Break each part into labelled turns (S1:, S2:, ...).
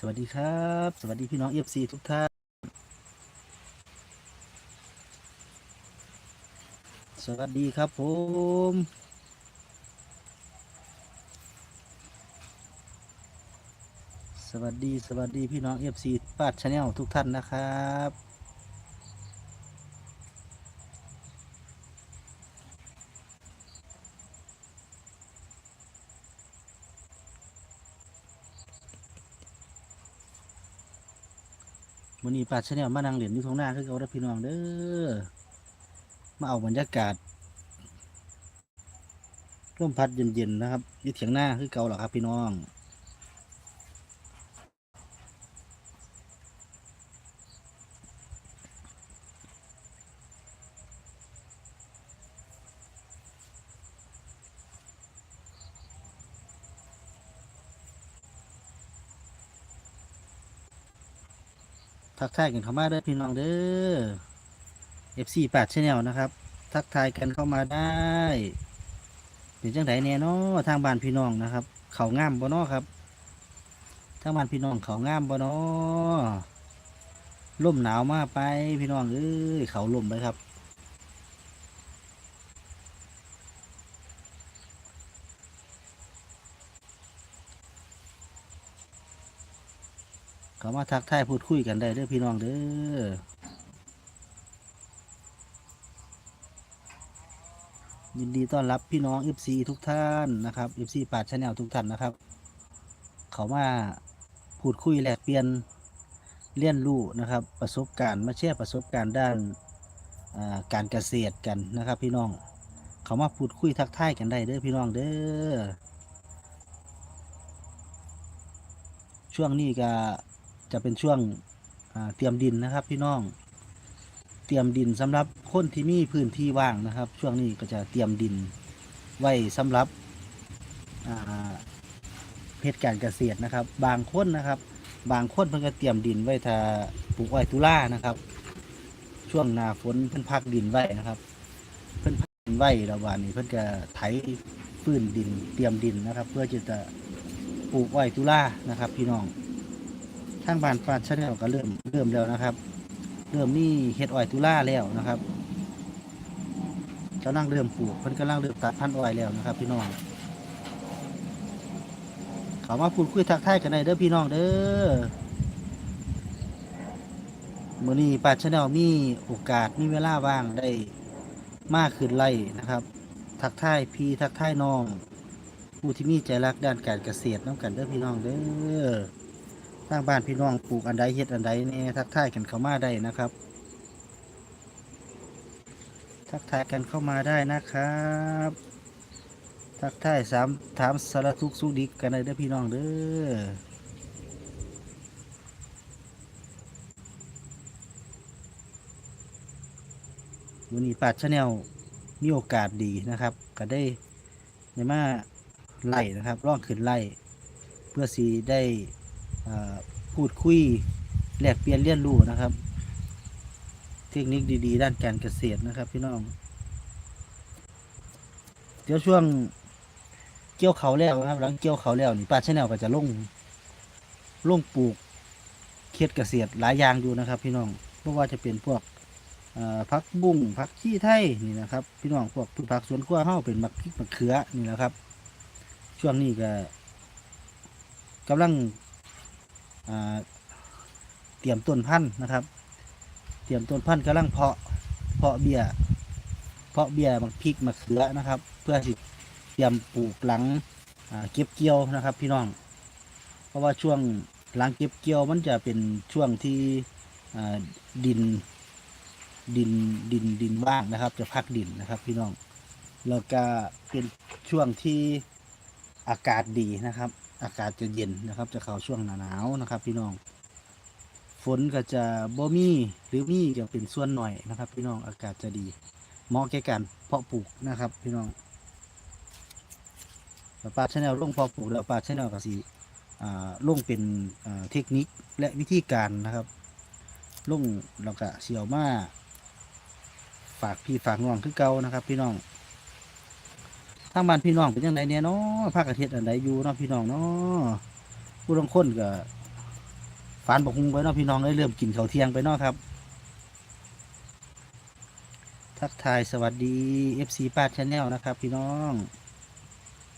S1: สวัสดีครับ สวัสดีพี่น้องเอฟซีทุกท่าน สวัสดีครับผม สวัสดีสวัสดีพี่น้องเอฟซีป้าชาแนลทุกท่านนะครับ วันนี้ปาชแนลมานั่งเหรียญอยู่ทางหน้าคือเอาได้พี่น้องเด้อมาเอาบรรยากาศร่มพัดเย็นๆนะครับยี่เถียงหน้าคือเก่าหรอครับพี่น้อง ทักทายกันเข้ามาเด้อพี่น้องเด้อ FC 8 Channel นะครับ ทักทายกันเข้ามาได้เป็นจังไดแน่เนาะทางบ้านพี่น้องนะครับ เขางามบ่นอครับ ทางบ้านพี่น้องเขางามบ่นอล่มหนาวมาไปพี่น้องเอ้ยเขาล่มไปครับ เขามาทักทายพูดคุยกันได้เด้อพี่น้องเด้อยินดีต้อนรับพี่น้อง FC ทุกท่านนะครับ FC ปาดชาแนลทุกท่านนะครับ เขามาพูดคุยแลกเปลี่ยนเรียนรู้นะครับ ประสบการณ์มาแชร์ประสบการณ์ด้านาการเกษตรกันนะครับ พี่น้อง เขามาพูดคุยทักทายกันได้เด้อพี่น้องเด้อช่วงนี้ก็ จะเป็นช่วงเตรียมดินนะครับพี่น้อง เตรียมดินสำหรับคนที่มีพื้นที่ว่างนะครับ ช่วงนี้ก็จะเตรียมดินไว้สำหรับเพชรการเกษตรนะครับ บางคนนะครับ บางคนเพิ่นก็เตรียมดินไว้ถ้าปลูกไว้ตุลานะครับ ช่วงหน้าฝนเพิ่นพักดินไว้นะครับ เพิ่นพักดินไว้ระหว่างนี้เพิ่นก็ไถฟื้นดินเตรียมดินนะครับ เพื่อจะปลูกไว้ตุลานะครับ พี่น้องางบ้านปาดชาแนลก็เริ่มเริ่มแล้วนะครับ เริ่มมีเห็ดอ้อยตุล่าแล้วนะครับกำลังเริ่มปลูกเพิ่นกำลังเริ่มตัดพันธุ์อ้อยแล้วนะครับ พี่น้องเขามาพูดคุยทักทายกันได้เด้อพี่น้องเด้อมื้อนี้ปาชแนลมีโอกาสมีเวลาว่างได้มากขึ้นไล่นะครับ ทักทายพี่ทักทายน้อง ผู้ที่มีใจรักด้านการเกษตรน้ำกันเด้อพี่น้องเด้อ ทางบ้านพี่น้องปลูกอันใดเฮ็ดอันใดนี่ทักทายกันเข้ามาได้นะครับ ทักทายกันเข้ามาได้นะครับ ทักทายสามถามสารทุกข์สุขดิกกันได้เด้อพี่น้องเด้อวันนี้ปาดชาแนลมีโอกาสดีนะครับ ก็ได้ในมาไล่นะครับร่องขึ้นไล่เพื่อสีได้ พูดคุยแลกเปลี่ยนเรียนรู้นะครับ เทคนิคดี ๆ ด้านการเกษตรนะครับ พี่น้อง เดี๋ยวช่วงเกี่ยวเขาแล้วครับ หลังเกี่ยวเขาแล้วนี่ป้าชแนลก็จะลงลงปลูกเขตเกษตรหลายอย่างอยู่นะครับ พี่น้องเพราะว่าจะเป็นพวกผักบุ้งผักขี้ไทยนี่นะครับ พี่น้องพวกพืชผักสวนครัวเฮาเป็นมักพริกมะเขือนี่แหละครับ ช่วงนี้ก็กำลัง เตรียมต้นพันธุ์นะครับ เตรียมต้นพันธุ์กำลังเพาะเพาะเบี้ยเพาะเบี้ยมักพริกมะเขือนะครับ เพื่อสิเตรียมปลูกหลังเก็บเกี่ยวนะครับ พี่น้อง เพราะว่าช่วงหลังเก็บเกี่ยวมันจะเป็นช่วงที่ดินดินดินดินว่างนะครับ จะพักดินนะครับ พี่น้องแล้วก็เป็นช่วงที่อากาศดีนะครับ อากาศจะเย็นนะครับ จะเข้าช่วงหนาวนะครับ พี่น้อง ฝนก็จะบ่มีหรือมีจะเป็นส่วนหน่อยนะครับ พี่น้องอากาศจะดีเหมาะแก่การเพาะปลูกนะครับ พี่น้องปลาชแนลลงเพาะปลูกแล้วปลาชแนลก็สีอ่าลงเป็นเทคนิคและวิธีการนะครับลงเราก็เสียวมาฝากพี่ฝากน้องคือเก่านะครับ พี่น้อง ทางบ้านพี่น้องเป็นยังไงเนี่ยเนาะภาคอาทิตย์อันใดอยู่เนาะพี่น้องเนาะผู้ลางคนก็ฟานบกฮุงไปเนาะพี่น้องได้เริ่มกินข้าวเที่ยงไปเนาะครับ ทักทายสวัสดี FC ป้าชแนลนะครับ พี่น้อง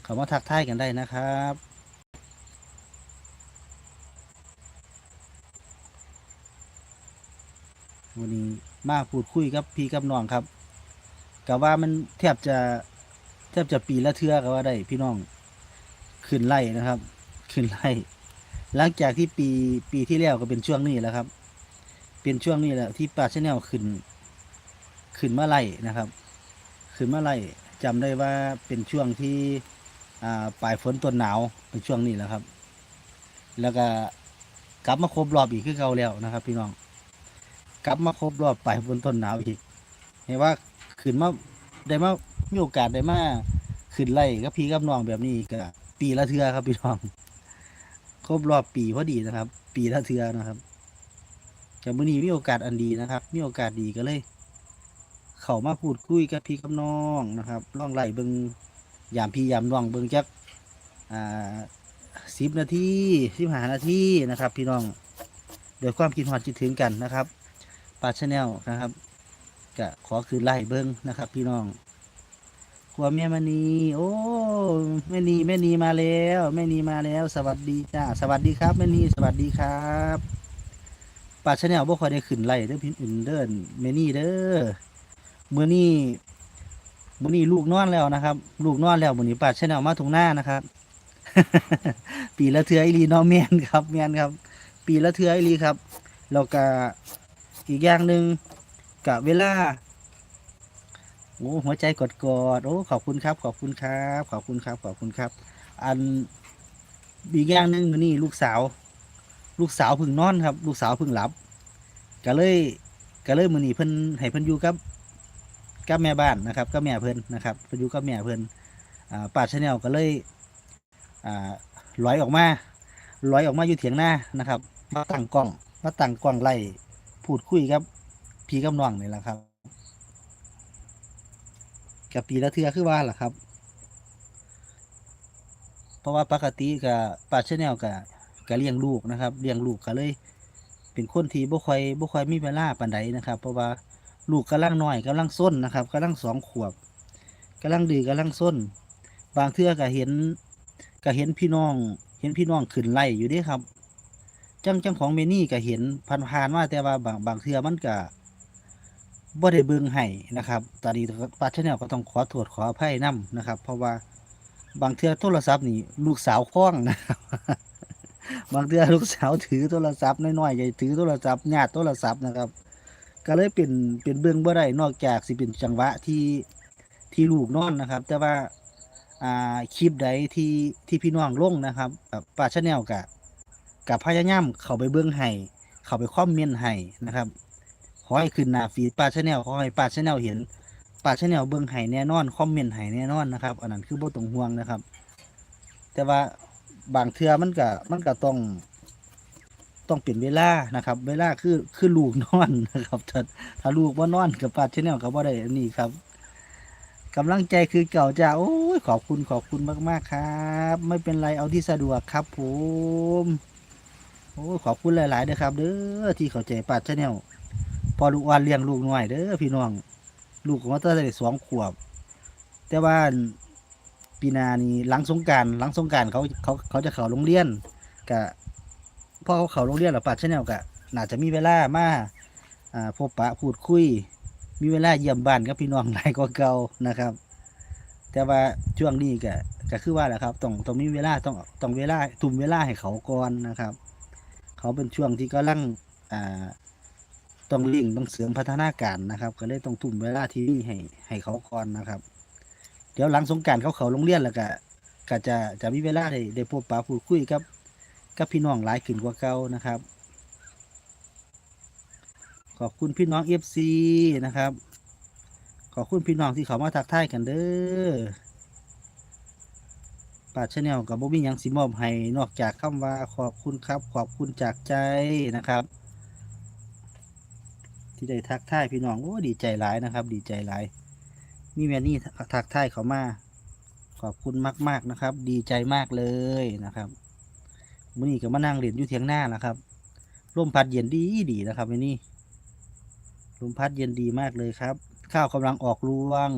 S1: เขามาทักทายกันได้นะครับวันนี้มาพูดคุยกับพี่กับน้องครับกับว่ามันแทบจะ แทบจะปีละเทือก็ว่าได้พี่น้องขึ้นไล่นะครับ ขึ้นไล่หลังจากที่ปีปีที่แล้วก็เป็นช่วงนี้แล้วครับ เป็นช่วงนี้แหละที่ปลาชแนลขึ้น ขึ้นมาไล่นะครับ ขึ้นมาไล่จำได้ว่าเป็นช่วงที่อ่าปลายฝนต้นหนาวเป็นช่วงนี้แหละครับ แล้วก็กลับมาครบรอบอีกคือเก่าแล้วนะครับ พี่น้องกลับมาครบรอบปลายฝนต้นหนาวอีกเห็นว่าขึ้นมาได้มา มีโอกาสได้มาขึ้นไล่กับพี่กับน้องแบบนี้ก็ปีละเทือครับพี่น้อง ครบรอบปีพอดีนะครับ ปีละเทือนะครับจากมื้อนี้มีโอกาสอันดีนะครับ มีโอกาสดีก็เลย เขามาพูดคุยกับพี่กับน้องนะครับล่องไล่เบิงยามพี่ยามน้องเบิงจักอ่าสิบนาทีสิบหานาทีนะครับ พี่น้องโดยความคิดหอดจิตถึงกันนะครับปาชแนลนะครับก็ขอคืนไล่เบิงนะครับ พี่น้อง ครัวแม่มณีโอ้แม่นีแม่นีมาแล้วแม่นีมาแล้ว สวัสดีจ้าสวัสดีครับแม่นีสวัสดีครับปาชแนลบ่ค่อยได้ขึ้นไล่เด้อพี่อื่นเด้อแม่นีเด้อมื่อนี้มื่อนี้ลูกนอนแล้วนะครับ ลูกนอนแล้วมื่อนี้ปัดชแนลมาถุงหน้านะครับ ปีละเทืออีหลีน้องเมียนครับเมียนครับ ปีละเทืออีหลีครับแล้วก็อีกอย่างหนึ่งกับเวลา โอ้หัวใจกดกอดๆโอ้ขอบคุณครับ ขอบคุณครับ ขอบคุณครับ ขอบคุณครับ อันอีกอย่างหนึ่งมือนี้ลูกสาว ลูกสาวเพึ่งนอนครับ ลูกสาวเพึ่งหลับก็เลยก็เลยมือนีเพิ่นให้เพิ่นอยู่กับกับแม่บ้านนะครับกับแม่เพิ่นนะครับไปอยู่กับแม่เพิ่นอ่าป้าชาแนลก็เลยอ่าลอยออกมาลอยออกมาอยู่เถียงหน้านะครับ มาตั้งกล้องมาตั้งกล้องไล่พูดคุยกับพี่กับน้องนี่แหละครับ กับปีละเทือคือว่าล่ะครับ เพราะว่าปกติกับป้าชแนลกับกับเลี้ยงลูกนะครับเลี้ยงลูกก็เลย เป็นคนที่บ่ค่อยบ่ค่อยมีเวลาปานใดนะครับ เพราะว่าลูกกำลังน้อยกำลังส้นนะครับกำลังสองขวบกำลังดื้อกำลังส้น บางเทื่อก็เห็นก็เห็นพี่น้อง เห็นพี่น้องขึ้นไล่อยู่ด้ครับจังจังของเมนี่ก็เห็นผ่านๆมาแต่ว่าบางบางเทื่อมันก็ บ่ได้เบิ่งให้นะครับตอนนี้ปาชแนลก็ต้องขอโทษขออภัยนํนะครับ เพราะว่าบางเทื่อโทรศัพท์นี่ลูกสาวคล้องนะครับบางเทื่อลูกสาวถือโทรศัพท์น้อยๆใหญ่ถือโทรศัพท์ญาติโทรศัพท์นะครับ ก็เลยเป็นเป็นเบื้องบ่ได้นอกจากสิเป็นจังหวะที่ที่ลูกนอนนะครับ แต่ว่าอ่าคลิปใดที่ที่พี่น้องลงนะครับกับป้าชาแนลกับกับพยายามเข้าไปเบื้องให้เข้าไปคอมเมนต์ให้นะครับ ขอให้ขึ้นหน้าฟีดป้าชาแนลขอให้ป้าชาแนลเห็นป้าชาแนลเบื้องให้แน่นอนคอมเมนต์ให้แน่นอนนะครับอันนั้นคือบ่ต้องห่วงนะครับ แต่ว่าบางเทือมันก็มันก็ต้อง ต้องเปลี่ยนเวลานะครับ เวลาคือคือลูกนอนนะครับถ้าถ้าลูกว่านอนกับป้าชแนลกับว่าได้อันนี้ครับกำลังใจคือเก่าจ้าโอ้ยขอบคุณขอบคุณมากๆครับ ไม่เป็นไรเอาที่สะดวกครับผมโอ้ยขอบคุณหลายๆเด้อครับเด้อที่เข้าใจป้าชแนล พอลูกวันเลี้ยงลูกน้อยเด้อพี่น้อง ลูกของมันตั้งแต่สองขวบ แต่ว่าปีนานี้หลังสงการหลังสงการเขาเขาเขาจะเข้าโรงเรียนกะพ่อเขาเขาโรงเรียนหรือปัดชแนลกะน่าจะมีเวลามาอ่าพบปะพูดคุย มีเวลาเยี่ยมบ้านกับพี่น้องหลายกว่าเก่านะครับ แต่ว่าช่วงนี้ก็ก็คือว่าแหละครับต้องต้องมีเวลาต้องต้องเวลาทุ่มเวลาให้เขาก่อนนะครับ เขาเป็นช่วงที่กำลังอ่า ต้องเร่งต้องเสริมพัฒนาการนะครับ ก็เลยต้องทุ่มเวลาที่นี่ให้ให้เขาก่อนนะครับ เดี๋ยวหลังสงการเขาเขาโรงเรียนแล้วก็ก็จะจะมีเวลาได้ได้พบปะพูดคุยกับกับพี่น้องหลายขึ้นกว่าเก่านะครับ ขอบคุณพี่น้องเอฟซีนะครับ ขอบคุณพี่น้องที่เขามาทักทายกันเด้อปาชแนลกับบ่มีหยังสิมอบให้นอกจากคำว่าขอบคุณครับ ขอบคุณจากใจนะครับ ที่ได้ทักทายพี่น้องโอ้ดีใจหลายนะครับ ดีใจหลาย มีแมนี่ทักทายเขามาขอบคุณมาก ๆนะครับ ดีใจมากเลยนะครับมื่อนี้ก็มานั่งเรียนอยู่เทียงหน้านะครับลมพัดเย็นดีดีนะครับวันนี้ลมพัดเย็นดีมากเลยครับ ข้าวกำลังออกรวง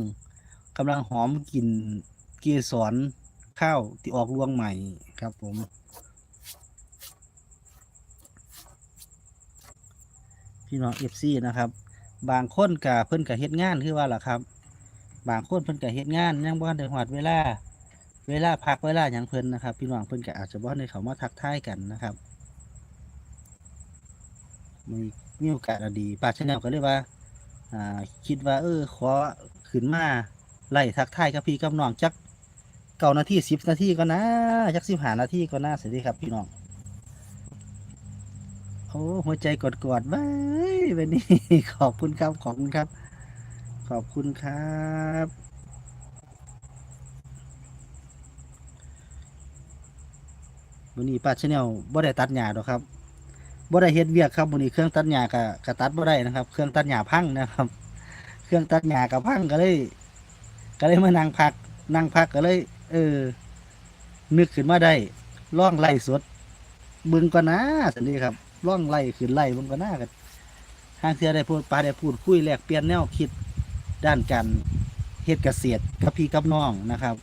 S1: กำลังหอมกลิ่นเกสรข้าวที่ออกรวงใหม่ครับ ผม พี่น้องเอฟซีนะครับ บางคนกับเพิ่นกับเฮ็ดงานคือว่าล่ะครับ บางคนเพิ่นกับเฮ็ดงานยังบ่ทันได้ฮอดเวลา เวลาพักเวลาหยังเพิ่นนะครับ พี่น้องเพิ่นก็อาจจะบ่ทันได้เข้ามาทักทายกันนะครับมีมีโอกาสดีป้าชแนลก็เลยว่าอ่า คิดว่า เออ ขอขึ้นมาไล่ทักทายกับพี่กับน้องจักเก้านาทีสิบนาทีก็นะจักสิบห้านาทีก็น่าสวัสดีครับพี่น้อง โอ้หัวใจกดกดๆไว้วันนี้ ขอบคุณครับ ขอบคุณครับ ขอบคุณครับวันนี้ป้าชแนลบ่ได้ตัดหญ้าดอกครับบ่ได้เฮ็ดเวียกครับวันนี้เครื่องตัดหญ้าก็ก็ตัดบ่ได้นะครับ เครื่องตัดหญ้าพังนะครับ เครื่องตัดหญ้าก็พังก็เลย ก็เลยมานั่งพัก นั่งพักก็เลย เออ นึกขึ้นมาได้ล่องไล่สดบึงก่อนนะสันนี้ครับ ล่องไล่ขึ้นไล่เบึงก่อนนะกันทางเสียได้พูดปลาได้พูดคุยแลกเปลี่ยนแนวคิดด้านการเฮ็ดเกษตรกับพี่กับน้องนะครับ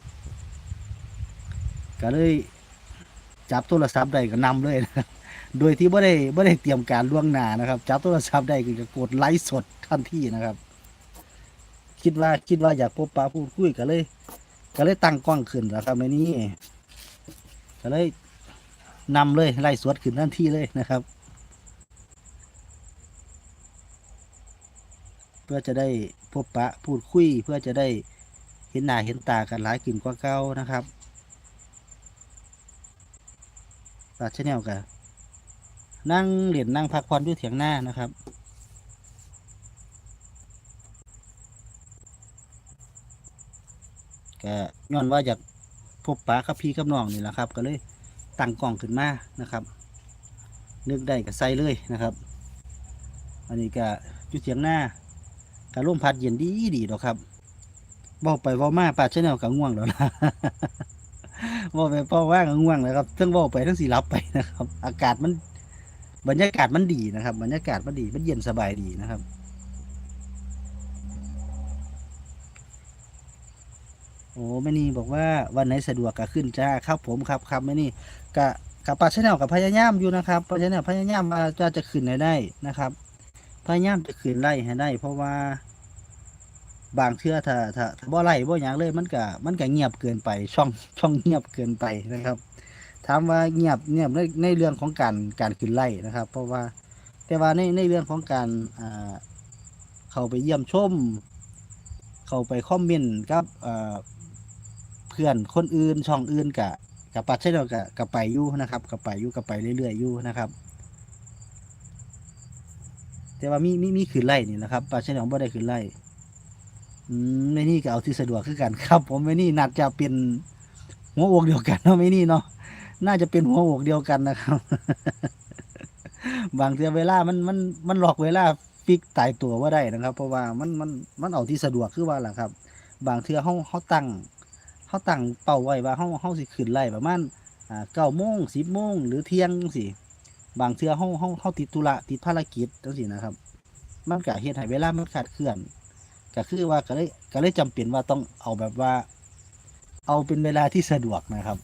S1: ก็เลยจับโทรศัพท์ได้ก็นำเลยนะครับโดยที่ไม่ได้ไม่ได้เตรียมการล่วงหน้านะครับ จับโทรศัพท์ได้ก็กดไลฟ์สดทันทีนะครับ คิดว่าคิดว่าอยากพบปะพูดคุยก็เลย ก็เลยตั้งกล้องขึ้นแล้วครับในนี้ก็เลยนำเลยไล่สวดขึ้นทันทีเลยนะครับ พื่อจะได้พบปะพูดคุย เพื่อจะได้เห็นหน้าเห็นตากันหลายขึ้นกว่าเก่านะครับปาชแนลกันนั่งเหรียญนั่งพักผ่อนด้วยเถียงหน้านะครับก็ย้อนว่าอยากพบปะกับพี่กับน้องนี่แหละครับ ก็เลยตั้งกล้องขึ้นมานะครับ นึกได้ก็ใส่เลยนะครับ อันนี้ก็อยุเถียงหน้า การร่มพัดเย็นดีดีดอกครับเว้าไปว้ามาปาชแนลก็ง่วงแล้วนะว้าไปเว้าว่าก็ง่วงแล้วครับทั้งว้าไปทั้งสีรับไปนะครับ อากาศมัน บรรยากาศมันดีนะครับ บรรยากาศมันดีมันเย็นสบายดีนะครับโอ้แม่นี่บอกว่าวันไหนสะดวกก็ขึ้นจ้าครับผมครับครับแม่นี่กะกับปาชแนลกับพยายามอยู่นะครับปาชแนลพยายามมาจะจะขึ้นให้ได้นะครับ พยายามจะขึ้นไล่ให้ได้ เพราะว่า บางเทื่อถ้าถ้าถ้าบ่ไล่บ่หยังเลยมันก็มันก็เงียบเกินไป ช่องช่องเงียบเกินไปนะครับถามว่าเงียบเงียบในในเรื่องของการการขึ้นไล่นะครับ เพราะว่าแต่ว่าในในเรื่องของการอ่าเข้าไปเยี่ยมชม เข้าไปคอมเมนต์กับอ่าเพื่อนคนอื่นช่องอื่นกะกับปัดใช่เดียวกะกับไปอยู่นะครับกับไปอยู่กับไปเรื่อยๆอยู่นะครับ แต่ว่ามีมีมีขืนไล่นี่นะครับปัดใช่เดียวบ่ได้ขืนไล่อืมไม่นี่ก็เอาที่สะดวกคือกันครับ ผมไม่นี่นัดจะเป็นหัวอกเดียวกันเนาะไม่นี่เนาะน่าจะเป็นหัวอกเดียวกันนะครับ บางเทีเวลามันมันมันหลอกเวลาฟิกตายตัวว่าได้นะครับ เพราะว่ามันมันมันเอาที่สะดวกคือว่าแหละครับ บางเทือเขาเขาตั้งเขาตั้งเป้าไว้ว่าเขาเขาสิขึ้นไล่ประมาณอ่าเก้าโมงสิบโมงหรือเที่ยงสิ บางเทื่อเขาเขาเขาติดธุระติดภารกิจจังซี่นะครับ มันก็เฮ็ดให้เวลามันขาดเคลื่อนก็คือว่าก็เลยก็เลยจำเป็นว่าต้องเอาแบบว่า เอาเป็นเวลาที่สะดวกนะครับ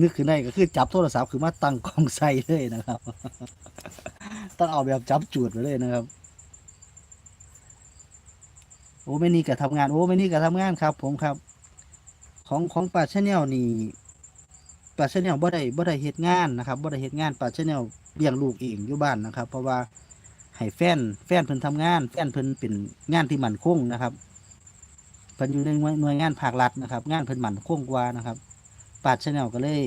S1: นึกขึ้นได้ก็คือจับโทรศัพท์คือมาตั้งกล้องใส่เลยนะครับ ต้องเอาแบบจับจูดไปเลยนะครับ โอ้ไม่นี่ก็ทำงาน โอ้ไม่นี่ก็ทำงานครับ ผมครับ ของของป่าชาแนลนี่ป่าชาแนลบ่ได้บ่ได้เฮ็ดงานนะครับบ่ได้เฮ็ดงานป่าชาแนล เลี้ยงลูกเองอยู่บ้านนะครับ เพราะว่าให้แฟนแฟนเพิ่นทำงาน แฟนเพิ่นเป็นงานที่มั่นคงนะครับเพิ่นอยู่ในหน่วยงานภาครัฐนะครับ งานเพิ่นมั่นคงกว่านะครับป่าชแนลก็เลย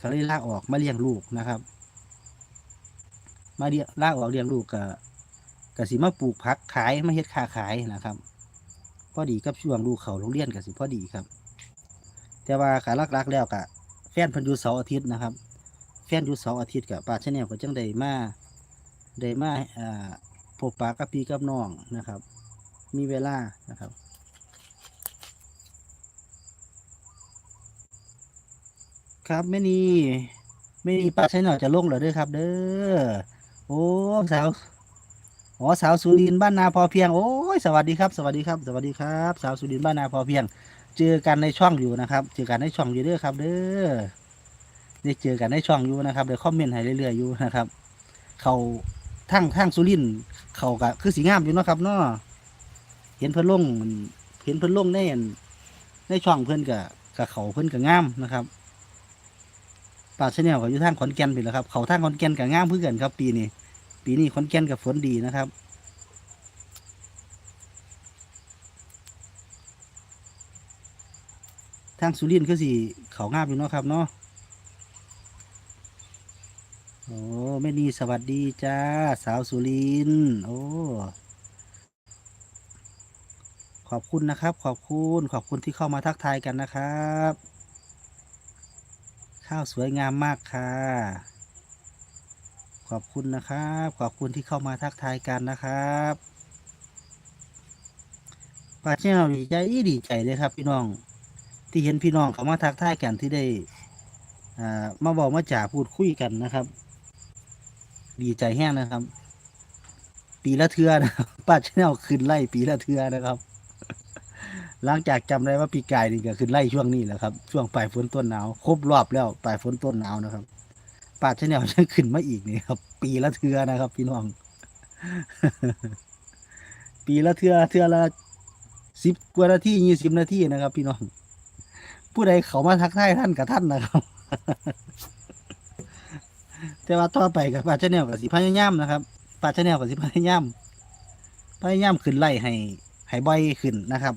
S1: ก็เลยลาออกมาเลี้ยงลูกนะครับ มาเลี้ยงลาออกเลี้ยงลูกก็ก็สิมาปลูกผักขายมาเฮ็ดค้าขายนะครับพอดีกับช่วงลูกเขาโรงเรียนก็สิพอดีครับ แต่ว่าขาลักๆแล้วกะแฟนเพันอยูเสาร์อาทิตย์นะครับ แฟนอยู่เสาร์อาทิตย์กับป้าชาแนลก็จังได้มาได้มาอ่าพบปะกับพี่กับน้องนะครับ มีเวลานะครับครับไม่นี่ไม่นี่ป้าชาแนลจะลงเหรอเด้อครับ เด้อโอ้สาวอ๋อสาวสุรินทร์บ้านนาพอเพียงโอ้ยสวัสดีครับ สวัสดีครับ สวัสดีครับ สาวสุรินทร์บ้านนาพอเพียง เจอกันในช่องอยู่นะครับ เจอกันในช่องอยู่เด้อครับ เด้อ ได้เจอกันในช่องอยู่นะครับเดี๋ยวคอมเมนต์ให้เรื่อยๆอยู่นะครับ เขาทั้งทั้งสุรินเขาก็คือสีงามอยู่เนาะครับเนาะเห็นเพิ่นลงเห็นเพิ่นลงในอันในช่องเพิ่อนกับกับเขาเพิ่อนกับงามนะครับป่าชาแนลก็อยู่ทางขอนแก่นไปแล้วครับ เขาทางขอนแก่นกับงามเพื่อกันครับ ปีนี้ปีนี้ขอนแก่นกับฝนดีนะครับทางสุรินทร์คือสิเขางามอยู่เนาะครับเนาะ โอ้ แม่นีสวัสดีจ้า สาวสุรินโอ้ขอบคุณนะครับ ขอบคุณขอบคุณที่เข้ามาทักทายกันนะครับ ข้าวสวยงามมากค่ะ ขอบคุณนะครับ ขอบคุณที่เข้ามาทักทายกันนะครับป้าเจ้าดีใจดีใจเลยครับ พี่น้อง ที่เห็นพี่น้องเขามาทักทายกันที่ได้อ่ามาบอกมาจ่าพูดคุยกันนะครับ ดีใจแห้งนะครับ ปีละเทือนะครับป้าชแนลขึ้นไล่ปีละเทือนะครับหลังจากจำได้ว่าปีกายนี่ก็ขึ้นไล่ช่วงนี้แหละครับ ช่วงปลายฝนต้นหนาวครบรอบแล้วปลายฝนต้นหนาวนะครับป้าชแนลยังขึ้นมาอีกนี่ครับ ปีละเทือนะครับ พี่น้อง ปีละเทือเทือละสิบกว่านาทียี่สิบนาทีนะครับ พี่น้อง ผู้ใดเขามาทักทายท่านกับท่านนะครับ แต่ว่าต่อไปกับป้าชแนลกับสิพยายามนะครับป้าชแนลกับสิพยายามพยายามขึ้นไล่ให้ให้บ่อยขึ้นนะครับ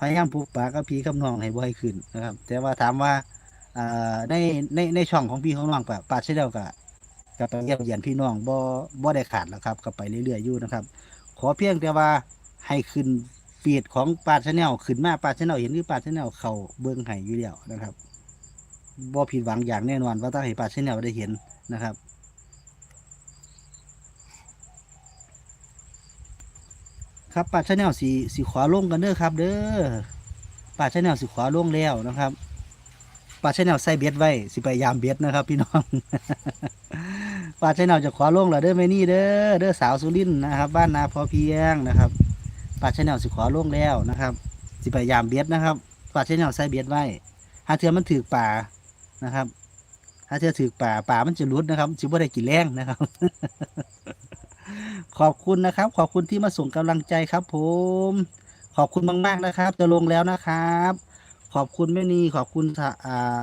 S1: พยายามปลูกป่ากับพี่กับน้องให้บ่อยขึ้นนะครับ แต่ว่าถามว่าในในในช่องของพี่ของน้องป้าป้าชแนลกับกับไปเยี่ยมเยียนพี่น้องบ่บ่ได้ขาดแล้วครับก็ไปเรื่อยๆอยู่นะครับ ขอเพียงแต่ว่าให้ขึ้นฟีดของป้าชแนลขึ้นมาป้าชแนลเห็นคือป้าชแนลเขาเบิ่งให้อยู่แล้วนะครับ บ่ผิดหวังอย่างแน่นอน ว่าต้องให้ป้าชาแนลได้เห็นนะครับครับป่าชแนลสีสีขวาลงกันเด้อครับ เด้อป่าชแนลสีขวาลงแล้วนะครับป่าชแนลใส่เบ็ดไว้สิไปยามเบ็ดนะครับ พี่น้องป่าชแนลจะขวาลงแล้วเด้อแม่นี่เด้อเด้อสาวสุรินนะครับ บ้านนาพอเพียงนะครับป่าชแนลสิขวาลงแล้วนะครับ สิไปยามเบ็ดนะครับป่าชแนลใส่เบ็ดไว้หาเทือมันถือป่า นะครับหาเทือถือป่าป่ามันจะรุดนะครับจิบว่าได้กินแรงนะครับ ขอบคุณนะครับ ขอบคุณที่มาส่งกำลังใจครับ ผม ขอบคุณมาก ๆนะครับ จะลงแล้วนะครับ ขอบคุณแม่นีขอบคุณสาอ่า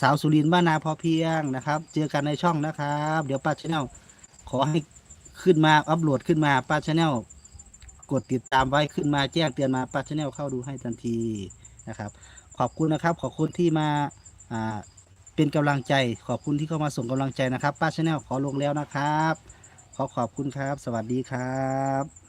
S1: สาวสุรินทร์บ้านนาพอเพียงนะครับ เจอกันในช่องนะครับ เดี๋ยวป้าชาแนลขอให้ขึ้นมาอัปโหลดขึ้นมาป้าชาแนลกดติดตามไว้ขึ้นมาแจ้งเตือนมาป้าชาแนลเข้าดูให้ทันทีนะครับ ขอบคุณนะครับ ขอบคุณที่มาอ่า เป็นกำลังใจ ขอบคุณที่เข้ามาส่งกำลังใจนะครับ ป้าชาแนลขอลงแล้วนะครับ ขอขอบคุณครับ สวัสดีครับ